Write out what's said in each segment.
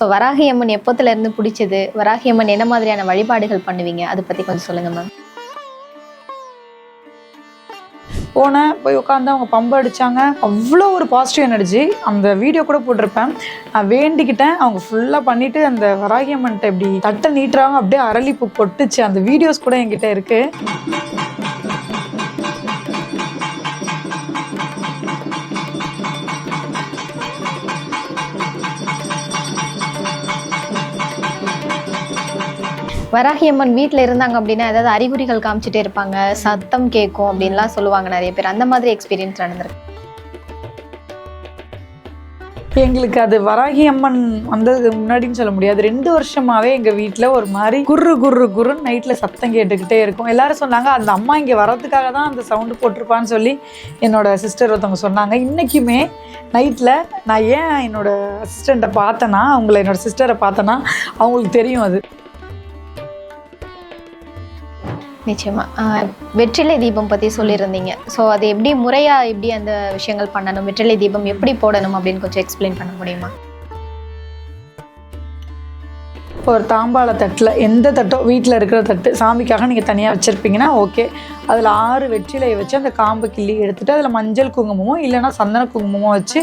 So Varahi Amman எப்போத்துல இருந்து பிடிச்சது? வராகி அம்மன் என்ன மாதிரியான வழிபாடுகள் பண்ணுவீங்க? அதை பற்றி கொஞ்சம் சொல்லுங்கள் மேம் போனேன் போய் உட்காந்து அவங்க பம்பு அடித்தாங்க அவ்வளோ ஒரு பாசிட்டிவ் எனர்ஜி அந்த வீடியோ கூட போட்டிருப்பேன். நான் வேண்டிக்கிட்டேன். அவங்க ஃபுல்லாக பண்ணிவிட்டு அந்த வராகியம்மன்ட்ட இப்படி தட்டை நீட்டுறாங்க. அப்படியே அரளிப்பு கொட்டுச்சு. அந்த வீடியோஸ் கூட என்கிட்ட இருக்குது வராகி அம்மன் வீட்டில் இருந்தாங்க அப்படின்னா ஏதாவது அறிகுறிகள் காமிச்சிட்டே இருப்பாங்க. சத்தம் கேட்கும் அப்படின்லாம் சொல்லுவாங்க நிறைய பேர். அந்த மாதிரி எக்ஸ்பீரியன்ஸ் நடந்திருக்கு. எங்களுக்கு அது வராகி அம்மன் வந்தது முன்னாடின்னு சொல்ல முடியாது. ரெண்டு வருஷமாவே எங்க வீட்டில் ஒரு மாதிரி குர்ரு குர்ரு குருன்னு நைட்ல சத்தம் கேட்டுக்கிட்டே இருக்கும். எல்லாரும் சொன்னாங்க அந்த அம்மா இங்கே வர்றதுக்காக தான் அந்த சவுண்டு போட்டிருப்பான்னு சொல்லி என்னோட சிஸ்டர் ஒருத்தவங்க சொன்னாங்க. இன்னைக்குமே நைட்டில் நான் ஏன் என்னோட அசிஸ்டண்ட்டை பார்த்தேன்னா அவங்கள என்னோட சிஸ்டரை பார்த்தேன்னா அவங்களுக்கு தெரியும் அது. நிச்சயமா. வெற்றிலை தீபம் பத்தி சொல்லியிருந்தீங்க. ஸோ அது எப்படி முறையா எப்படி அந்த விஷயங்கள் பண்ணணும்? வெற்றிலை தீபம் எப்படி போடணும் அப்படின்னு கொஞ்சம் எக்ஸ்பிளைன் பண்ண முடியுமா? ஒரு தாம்பாள தட்டில் எந்த தட்டோ வீட்டில் இருக்கிற தட்டு சாமிக்காக நீங்கள் தனியாக வச்சுருப்பீங்கன்னா ஓகே அதில் ஆறு வெற்றிலையை வச்சு அந்த காம்பு கிள்ளி எடுத்துட்டு அதில் மஞ்சள் குங்குமமோ இல்லைன்னா சந்தன குங்குமமோ வச்சு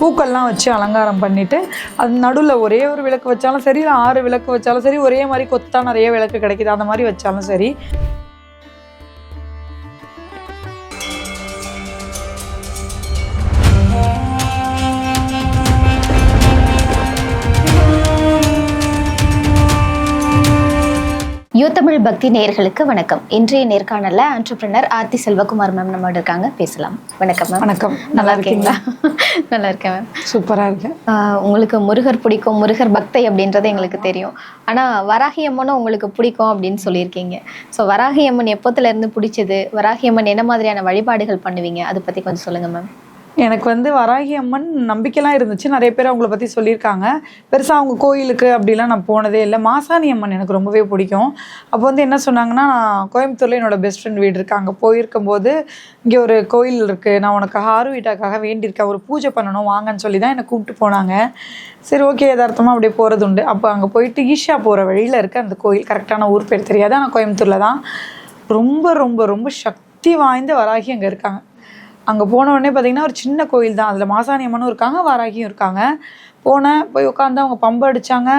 பூக்கள்லாம் வச்சு அலங்காரம் பண்ணிவிட்டு அது நடுவில் ஒரே ஒரு விளக்கு வச்சாலும் சரி இல்லை ஆறு விளக்கு வச்சாலும் சரி ஒரே மாதிரி கொத்தா நிறைய விளக்கு கிடைக்கிது அந்த மாதிரி வச்சாலும் சரி. யூ தமிழ் பக்தி நேயர்களுக்கு வணக்கம். இன்றைய நேர்காணல்ல ஆண்டர்பிரினர் ஆர்த்தி செல்வகுமார் மேம் நம்மளோட இருக்காங்க. பேசலாம். வணக்கம் மேம் வணக்கம். நல்லா இருக்கீங்களா? நல்லா இருக்கேன் மேம் சூப்பராக இருக்கேன். உங்களுக்கு முருகர் பிடிக்கும் முருகர் பக்தை அப்படின்றது எங்களுக்கு தெரியும். ஆனா வராகி அம்மனும் உங்களுக்கு பிடிக்கும் அப்படின்னு சொல்லியிருக்கீங்க. ஸோ வராகி அம்மன் எப்போத்துல இருந்து பிடிச்சது? வராகி அம்மன் என்ன மாதிரியான வழிபாடுகள் பண்ணுவீங்க? அதை பத்தி கொஞ்சம் சொல்லுங்க மேம் எனக்கு வந்து வராகி அம்மன் நம்பிக்கைலாம் இருந்துச்சு. நிறைய பேர் அவங்கள பற்றி சொல்லியிருக்காங்க. பெருசாக அவங்க கோயிலுக்கு அப்படிலாம் நான் போனதே இல்லை. மாசாணி அம்மன் எனக்கு ரொம்பவே பிடிக்கும். அப்போ வந்து என்ன சொன்னாங்கன்னா நான் கோயம்புத்தூரில் என்னோட பெஸ்ட் ஃப்ரெண்ட் வீடு இருக்குது அங்கே போயிருக்கும்போது இங்கே ஒரு கோயில் இருக்குது நான் உனக்கு ஹாரு வீட்டாக்காக வேண்டியிருக்கேன். ஒரு பூஜை பண்ணணும் வாங்கன்னு சொல்லி தான் என்னை கூப்பிட்டு போனாங்க. சரி ஓகே யதார்த்தமாக அப்படியே போகிறது உண்டு. அப்போ அங்கே போயிட்டு ஈஷா போகிற வழியில் இருக்க அந்த கோயில் கரெக்டான ஊர் பேர் தெரியாது. ஆனால் கோயம்புத்தூரில் தான். ரொம்ப ரொம்ப ரொம்ப சக்தி வாய்ந்த வராகி அங்கே இருக்காங்க. அங்கே போன உடனே பார்த்தீங்கன்னா ஒரு சின்ன கோயில் தான் அதில் மாசாணி அம்மனும் இருக்காங்க வாராகியும் இருக்காங்க. போனேன் போய் உட்காந்து அவங்க பம்பு அடித்தாங்க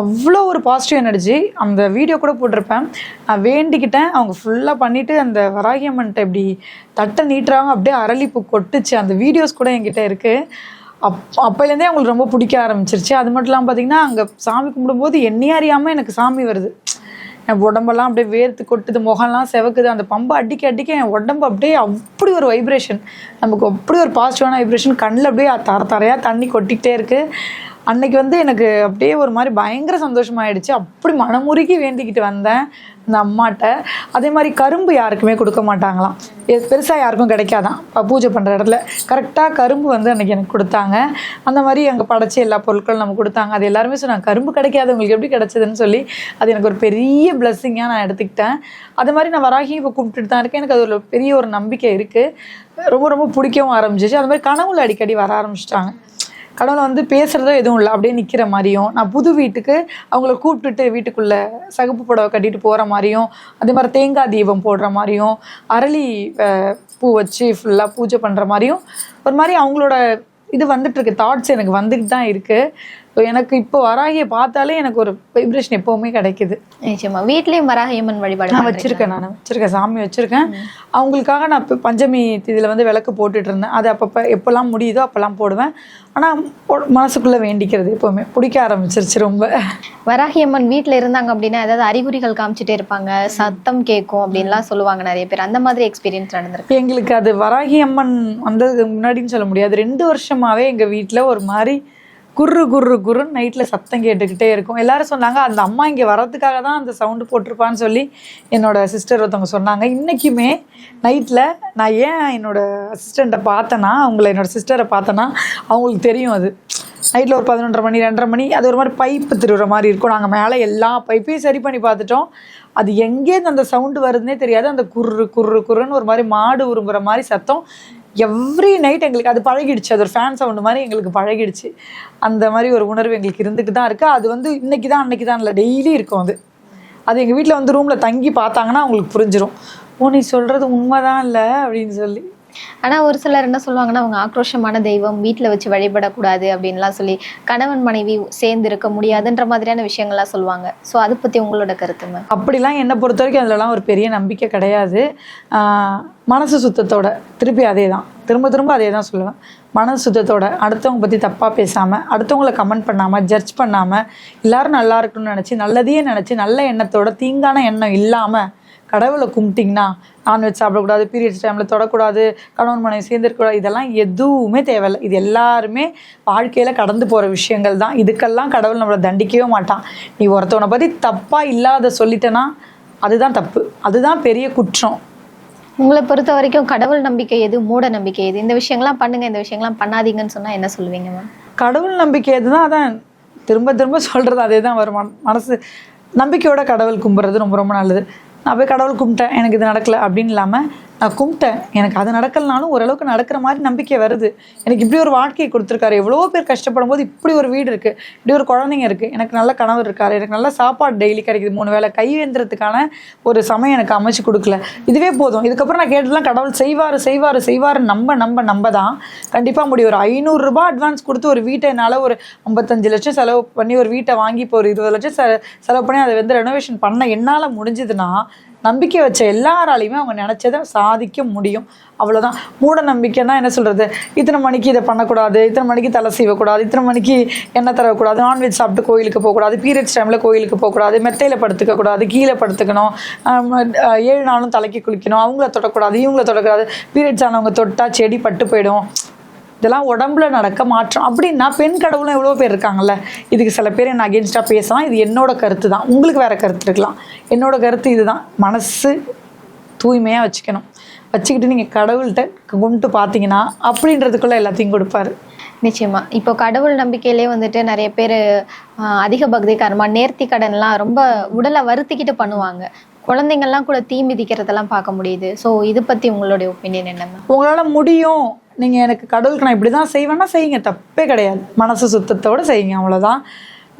அவ்வளோ ஒரு பாசிட்டிவ் எனர்ஜி அந்த வீடியோ கூட போட்டிருப்பேன். நான் வேண்டிக்கிட்டேன். அவங்க ஃபுல்லாக பண்ணிவிட்டு அந்த வராகி அம்மன்ட்ட இப்படி தட்டை நீட்டுறாங்க. அப்படியே அரளிப்பு கொட்டுச்சு. அந்த வீடியோஸ் கூட என்கிட்ட இருக்குது அப் அப்போலேருந்தே அவங்களுக்கு ரொம்ப பிடிக்க ஆரம்பிச்சிருச்சு. அது மட்டும் இல்லாமல் பார்த்தீங்கன்னா அங்கே சாமி கும்பிடும்போது என்னையே அறியாமல் எனக்கு சாமி வருது. என் உடம்பெல்லாம் அப்படியே வேர்த்து கொட்டுது முகம்லாம் செவக்குது. அந்த பம்பை அடிக்க அடிக்க என் உடம்பு அப்படியே அப்படி ஒரு வைப்ரேஷன் நமக்கு அப்படி ஒரு பாசிட்டிவான வைப்ரேஷன் கண்ணில் அப்படியே தர தரையாக தண்ணி கொட்டிக்கிட்டே இருக்குது அன்னைக்கு வந்து எனக்கு அப்படியே ஒரு மாதிரி பயங்கர சந்தோஷமாயிடுச்சு. அப்படி மனமுருகி வேண்டிக்கிட்டு வந்தேன் இந்த அம்மாட்ட. அதே மாதிரி கரும்பு யாருக்குமே கொடுக்க மாட்டாங்களாம். பெருசாக யாருக்கும் கிடைக்காதான். பூஜை பண்ணுற இடத்துல கரெக்டாக கரும்பு வந்து அன்றைக்கி எனக்கு கொடுத்தாங்க. அந்த மாதிரி அங்கே படைச்ச எல்லா பொருட்களும் நம்ம கொடுத்தாங்க. அது எல்லாருமே சொன்னாங்க கரும்பு கிடைக்காது உங்களுக்கு எப்படி கிடச்சதுன்னு சொல்லி. அது எனக்கு ஒரு பெரிய பிளஸ்ஸிங்காக நான் எடுத்துக்கிட்டேன். அது மாதிரி நான் வராகி இப்போ கும்பிட்டுட்டு தான் இருக்கேன். எனக்கு அது ஒரு பெரிய ஒரு நம்பிக்கை இருக்குது ரொம்ப ரொம்ப பிடிக்கவும் ஆரம்பிச்சிச்சு. அது மாதிரி கனவுல அடிக்கடி வர ஆரம்பிச்சிட்டாங்க. கடவுளை வந்து பேசுகிறதோ எதுவும் இல்லை. அப்படியே நிற்கிற மாதிரியும் நான் புது வீட்டுக்கு அவங்கள கூப்பிட்டுட்டு வீட்டுக்குள்ளே சகுப்பு புடவை கட்டிட்டு போகிற மாதிரியும் அதே மாதிரி தேங்காய் தீபம் போடுற மாதிரியும் அரளி பூ வச்சு ஃபுல்லாக பூஜை பண்ணுற மாதிரியும் ஒரு மாதிரி அவங்களோட இது வந்துட்டுருக்கு தாட்ஸ் எனக்கு வந்துட்டு தான் இருக்குது ஸோ எனக்கு இப்போ வராகியை பார்த்தாலே எனக்கு ஒரு வைப்ரேஷன் எப்போவுமே கிடைக்குது. நிச்சயமா. வீட்லயும் வராகி அம்மன் வழிபாடு நான்? வச்சிருக்கேன் நான் வச்சிருக்கேன் சாமி வச்சிருக்கேன். அவங்களுக்காக நான் இப்போ பஞ்சமி இதில் வந்து விளக்கு போட்டுட்டு இருந்தேன். அது அப்பப்போ எப்போல்லாம் முடியுதோ அப்போல்லாம் போடுவேன். ஆனால் மனசுக்குள்ளே வேண்டிக்கிறது எப்போவுமே. பிடிக்க ஆரம்பிச்சிருச்சு ரொம்ப. வராகி அம்மன் வீட்ல இருந்தாங்க அப்படின்னா ஏதாவது அறிகுறிகள் காமிச்சிட்டே இருப்பாங்க. சத்தம் கேட்கும் அப்படின்லாம் சொல்லுவாங்க நிறைய பேர். அந்த மாதிரி எக்ஸ்பீரியன்ஸ் நடந்திருக்கு. எங்களுக்கு அது வராகி அம்மன் வந்தது முன்னாடின்னு சொல்ல முடியாது. ரெண்டு வருஷமாவே எங்கள் வீட்டில் ஒரு மாதிரி குர்ரு குர்ரு குருன்னு நைட்டில் சத்தம் கேட்டுக்கிட்டே இருக்கும். எல்லாரும் சொன்னாங்க அந்த அம்மா இங்கே வர்றதுக்காக தான் அந்த சவுண்டு போட்டிருப்பான்னு சொல்லி என்னோட சிஸ்டர் ஒருத்தவங்க சொன்னாங்க. இன்றைக்குமே நைட்டில் நான் ஏன் என்னோட அசிஸ்டண்ட்டை பார்த்தேன்னா அவங்கள என்னோடய சிஸ்டரை பார்த்தேன்னா அவங்களுக்கு தெரியும் அது. நைட்டில் ஒரு பதினொன்றரை மணி ரெண்டரை மணி அது ஒரு மாதிரி பைப்பு திருவுற மாதிரி இருக்கும். நாங்கள் மேலே எல்லா பைப்பையும் சரி பண்ணி பார்த்துட்டோம். அது எங்கேருந்து அந்த சவுண்டு வருதுன்னே தெரியாது. அந்த குர்ரு குர்ரு குருன்னு ஒரு மாதிரி மாடு உரும்புற மாதிரி சத்தம் எவ்ரி நைட் எங்களுக்கு அது பழகிடுச்சு. அது ஒரு ஃபேன் சவுண்டு மாதிரி எங்களுக்கு பழகிடுச்சு. அந்த மாதிரி ஒரு உணர்வு எங்களுக்கு இருந்துட்டு தான் இருக்குது அது வந்து இன்னைக்கு தான் அன்னைக்கு தான் இல்லை டெய்லி இருக்கும் அது. அது எங்கள் வீட்டில் வந்து ரூமில் தங்கி பார்த்தாங்கன்னா அவங்களுக்கு புரிஞ்சிடும் ஓ நீ சொல்கிறது உண்மைதான் இல்லை? அப்படின்னு சொல்லி. ஆனால் ஒரு சிலர் என்ன சொல்லுவாங்கன்னா அவங்க ஆக்ரோஷமான தெய்வம் வீட்டில் வச்சு வழிபடக்கூடாது அப்படின்லாம் சொல்லி கணவன் மனைவி சேர்ந்து இருக்க முடியாதுன்ற மாதிரியான விஷயங்கள்லாம் சொல்லுவாங்க. ஸோ அதை பற்றி உங்களோட கருத்து அப்படிலாம் என்னை பொறுத்த வரைக்கும் அதிலலாம் ஒரு பெரிய நம்பிக்கை கிடையாது. மனசு சுத்தத்தோட திருப்பி அதே தான் திரும்ப திரும்ப அதே தான் சொல்லுவேன். மனசு சுத்தத்தோட அடுத்தவங்க பற்றி தப்பாக பேசாமல் அடுத்தவங்கள கமெண்ட் பண்ணாமல் ஜட்ஜ் பண்ணாமல் எல்லோரும் நல்லா இருக்கணும்னு நினச்சி நல்லதையே நினச்சி நல்ல எண்ணத்தோட தீங்கான எண்ணம் இல்லாமல் கடவுளை கும்பிட்டிங்கன்னா நான்வெஜ் சாப்பிடக்கூடாது பீரியட்ஸ் டைமில் தொடக்கூடாது கணவன் மனைவி சேர்ந்துருக்கூடாது இதெல்லாம் எதுவுமே தேவையில்லை. இது எல்லாருமே வாழ்க்கையில் கடந்து போகிற விஷயங்கள் தான். இதுக்கெல்லாம் கடவுள் நம்மளை தண்டிக்கவே மாட்டான். நீ ஒருத்தவனை பற்றி தப்பாக இல்லாத சொல்லிட்டேன்னா அதுதான் தப்பு. அதுதான் பெரிய குற்றம். உங்களை பொறுத்த வரைக்கும் கடவுள் நம்பிக்கை எது மூட நம்பிக்கை எது? இந்த விஷயங்கள்லாம் பண்ணுங்க இந்த விஷயங்கள்லாம் பண்ணாதீங்கன்னு சொன்னா என்ன சொல்லுவீங்க மேம் கடவுள் நம்பிக்கை எதுதான் அதான் திரும்ப திரும்ப சொல்கிறது அதே தான் வரும் மன- மனசு நம்பிக்கையோட கடவுள் கும்பிட்றது ரொம்ப ரொம்ப நல்லது. நான் போய் கடவுள் கும்பிட்டேன் எனக்கு இது நடக்கல அப்படின்னு இல்லாமல் நான் கும்பிட்டேன். எனக்கு அது நடக்கலனாலும் ஓரளவுக்கு நடக்கிற மாதிரி நம்பிக்கை வருது. எனக்கு இப்படி ஒரு வாழ்க்கையை கொடுத்துருக்காரு. எவ்வளோ பேர் கஷ்டப்படும் போது இப்படி ஒரு வீடு இருக்குது இப்படி ஒரு குழந்தைங்க இருக்குது எனக்கு நல்ல கணவர் இருக்காரு. எனக்கு நல்ல சாப்பாடு டெய்லி கிடைக்குது. மூணு வேளை கை ஒரு சமயம் எனக்கு அமைச்சு கொடுக்கல. இதுவே போதும். இதுக்கப்புறம் நான் கேட்டதுலாம் கடவுள் செய்வார் செய்வார் செய்வார். நம்ப நம்ப நம்ப தான். கண்டிப்பாக முடியும் ஒரு ஐநூறுரூபா அட்வான்ஸ் கொடுத்து ஒரு வீட்டை என்னால் ஒரு ஐம்பத்தஞ்சு லட்சம் செலவு பண்ணி ஒரு வீட்டை வாங்கி இப்போ ஒரு இருபது லட்சம் செ செலவு பண்ணி அதை வந்து ரெனோவேஷன் பண்ண என்னால் முடிஞ்சதுன்னா நம்பிக்கை வச்ச எல்லாராலையுமே அவங்க நினச்சதை சாதிக்க முடியும். அவ்வளோதான் மூட நம்பிக்கைன்னா என்ன சொல்கிறது இத்தனை மணிக்கு இதை பண்ணக்கூடாது இத்தனை மணிக்கு தலை செய்யக்கூடாது இத்தனை மணிக்கு எண்ணெய் தரக்கூடாது நான்வெஜ் சாப்பிட்டு கோயிலுக்கு போகக்கூடாது பீரியட்ஸ் டைமில் கோயிலுக்கு போகக்கூடாது மெத்தையில் படுத்துக்கக்கூடாது கீழே படுத்துக்கணும் ஏழு நாளும் தலைக்கு குளிக்கணும் அவங்கள தொடக்கூடாது இவங்கள தொடக்கூடாது. பீரியட்ஸ் ஆனவங்க தொட்டால் செடி பட்டு போயிடும். இதெல்லாம் உடம்புல நடக்க மாற்றம். அப்படின்னா பெண் கடவுளும் எவ்வளோ பேர் இருக்காங்கல்ல. இதுக்கு சில பேர் என்ன அகேன்ஸ்டாக பேசலாம். இது என்னோட கருத்து தான். உங்களுக்கு வேற கருத்து இருக்கலாம். என்னோட கருத்து இதுதான். மனசு தூய்மையாக வச்சுக்கணும். வச்சுக்கிட்டு நீங்கள் கடவுள்கிட்ட கும்பிட்டு பார்த்தீங்கன்னா அப்படின்றதுக்குள்ள எல்லாத்தையும் கொடுப்பாரு. நிச்சயமா. இப்போ கடவுள் நம்பிக்கையிலே வந்துட்டு நிறைய பேர் அதிக பக்திக்காரமா நேர்த்தி கடன்லாம் ரொம்ப உடலை வருத்திக்கிட்டு பண்ணுவாங்க. குழந்தைங்கள்லாம் கூட தீ மிதிக்கிறதெல்லாம் பார்க்க முடியுது. ஸோ இது பத்தி உங்களுடைய ஒப்பீனியன் என்ன மேம் உங்களால் முடியும். நீங்கள் எனக்கு கடவுளுக்கு நான் இப்படி தான் செய்வேன்னா செய்யுங்க. தப்பே கிடையாது. மனசு சுத்தத்தோடு செய்யுங்க. அவ்வளோதான்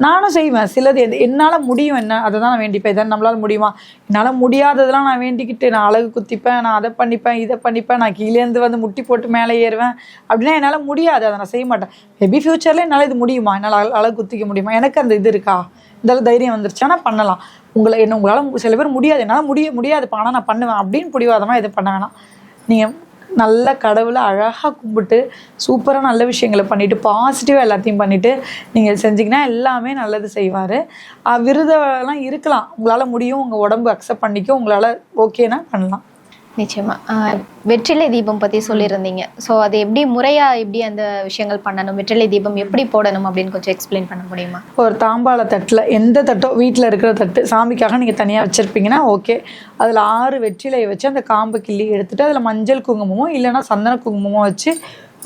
நானும் செய்வேன். சிலது எது என்னால் முடியும் என்ன? அதை தான் நான் வேண்டிப்பேன். இதான் நம்மளால் முடியுமா? என்னால் முடியாததெல்லாம் நான் வேண்டிக்கிட்டு நான் அழகு குத்திப்பேன் நான் அதை பண்ணிப்பேன் இதை பண்ணிப்பேன் நான் கீழேருந்து வந்து முட்டி போட்டு மேலே ஏறுவேன். அப்படின்னா என்னால் முடியாது. அதை நான் செய்ய மாட்டேன். மேபி ஃப்யூச்சரில் என்னால் இது முடியுமா? என்னால் அழகு குத்திக்க முடியுமா? எனக்கு அந்த இது இருக்கா? இந்த தைரியம் வந்துருச்சா. பண்ணலாம். உங்களை என்ன உங்களால் சில பேர் முடியாது. என்னால் முடிய முடியாது ஆனால் நான் பண்ணுவேன். அப்படின்னு பிடிவாதமாக எதுவும் பண்ண வேணாம். நீங்கள் நல்ல கடவுளை அழகாக கும்பிட்டு சூப்பராக நல்ல விஷயங்களை பண்ணிவிட்டு பாசிட்டிவாக எல்லாத்தையும் பண்ணிவிட்டு நீங்கள் செஞ்சீங்கன்னா எல்லாமே நல்லது செய்வார். விருதெல்லாம் இருக்கலாம். உங்களால் முடியும் உங்கள் உடம்பு அக்செப்ட் பண்ணிக்கும் உங்களால் ஓகேனா பண்ணலாம். நிச்சயமா. வெற்றிலை தீபம் பத்தி சொல்லியிருந்தீங்க. ஸோ அது எப்படி முறையா எப்படி அந்த விஷயங்கள் பண்ணணும்? வெற்றிலை தீபம் எப்படி போடணும் அப்படின்னு கொஞ்சம் எக்ஸ்பிளைன் பண்ண முடியுமா? ஒரு தாம்பாள தட்டில் எந்த தட்டோ வீட்டில் இருக்கிற தட்டு சாமிக்காக நீங்கள் தனியாக வச்சுருப்பீங்கன்னா ஓகே அதில் ஆறு வெற்றிலையை வச்சு அந்த காம்பு கிள்ளி எடுத்துட்டு அதில் மஞ்சள் குங்குமமோ இல்லைன்னா சந்தன குங்குமமோ வச்சு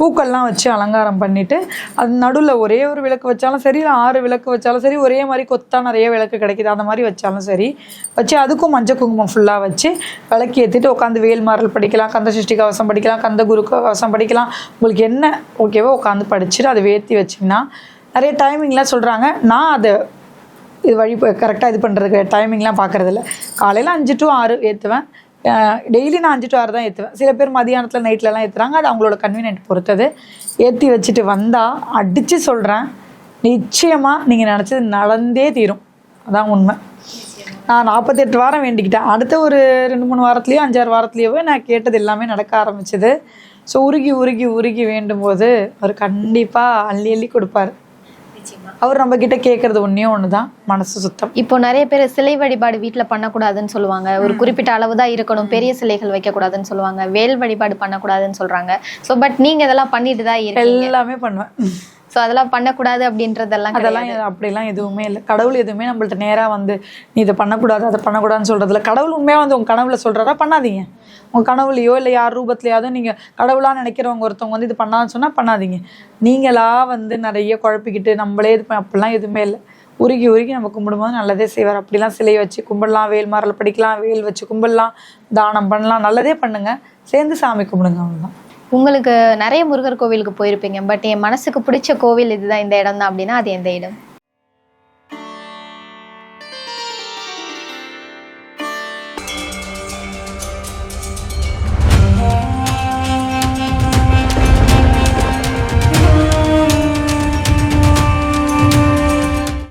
பூக்கள்லாம் வச்சு அலங்காரம் பண்ணிட்டு அது நடுவில் ஒரே ஒரு விளக்கு வச்சாலும் சரி இல்லை ஆறு விளக்கு வச்சாலும் சரி ஒரே மாதிரி கொத்தா நிறைய விளக்கு கிடைக்குது அந்த மாதிரி வச்சாலும் சரி வச்சு அதுக்கும் மஞ்சள் குங்குமம் ஃபுல்லாக வச்சு விளக்கு ஏற்றிட்டு உட்காந்து வேல்மாரல் படிக்கலாம் கந்த சிருஷ்டி கவசம் படிக்கலாம் கந்த குரு கவசம் படிக்கலாம். உங்களுக்கு என்ன ஓகேவோ உட்காந்து படிச்சுட்டு அதை வேற்றி வச்சிங்கன்னா நிறைய டைமிங்லாம் சொல்கிறாங்க நான் அதை இது வழி கரெக்டாக இது பண்ணுறதுக்கு டைமிங்லாம் பார்க்குறதில்ல. காலையில் அஞ்சு டு ஆறு ஏற்றுவேன் டெய்லி நான் அஞ்சு டு ஆறு தான் ஏற்றுவேன் சில பேர் மதியானத்தில் நைட்லலாம் ஏற்றுறாங்க அது அவங்களோட கன்வீனியன்ட் பொறுத்தது. ஏற்றி வச்சுட்டு வந்தால் அடித்து சொல்கிறேன் நிச்சயமாக நீங்கள் நினச்சது நடந்தே தீரும். அதான் உண்மை. நான் நாற்பத்தெட்டு வாரம் வேண்டிக்கிட்டேன். அடுத்த ஒரு ரெண்டு மூணு வாரத்துலேயோ அஞ்சாறு வாரத்துலேயோ நான் கேட்டது எல்லாமே நடக்க ஆரம்பிச்சது. ஸோ உருகி உருகி உருகி வேண்டும் போது அவர் கண்டிப்பாக அள்ளி அள்ளி கொடுப்பார். அவர் நம்ம கிட்ட கேட்கறது ஒன்றே ஒன்று தான் மனசு சுத்தம். இப்போ நிறைய பேர் சிலை வழிபாடு வீட்ல பண்ணக்கூடாதுன்னு சொல்லுவாங்க. ஒரு குறிப்பிட்ட அளவு தான் இருக்கணும் பெரிய சிலைகள் வைக்கக்கூடாதுன்னு சொல்லுவாங்க. வேல் வழிபாடு பண்ணக்கூடாதுன்னு சொல்றாங்க. ஸோ பட் நீங்க இதெல்லாம் பண்ணிட்டு தான் இருக்கீங்க. எல்லாமே பண்ணுவேன். ஸோ அதெல்லாம் பண்ணக்கூடாது அப்படின்றதெல்லாம் அதெல்லாம் அப்படிலாம் எதுவுமே இல்லை. கடவுள் எதுவுமே நம்மள்ட்ட நேராக வந்து நீ இதை பண்ணக்கூடாது அதை பண்ணக்கூடாதுன்னு சொல்கிறதில்ல கடவுள் உண்மையாக வந்து உங்கள் கனவுல சொல்கிறதா பண்ணாதீங்க. உங்கள் கனவுலையோ இல்லை யார் ரூபத்துலையாவது நீங்கள் கடவுளாக நினைக்கிறவங்க ஒருத்தவங்க வந்து இது பண்ணான்னு சொன்னால் பண்ணாதீங்க. நீங்களா வந்து நிறைய குழப்பிக்கிட்டு நம்மளே இது அப்படிலாம் எதுவுமே இல்லை. உருகி உருகி நம்ம கும்பிடும்போது நல்லதே செய்வார். அப்படிலாம் சிலையை வச்சு கும்பிடலாம் வேல் மாறல் படிக்கலாம் வேல் வச்சு கும்பிடலாம் தானம் பண்ணலாம் நல்லதே பண்ணுங்க. சேர்ந்து சாமி கும்பிடுங்க அவ்வளோதான் உங்களுக்கு நிறைய முருகர் கோவிலுக்கு போயிருப்பீங்க பட் என் மனசுக்கு பிடிச்ச கோவில் இதுதான் இந்த இடம் தான் அப்படின்னா அது எந்த இடம்?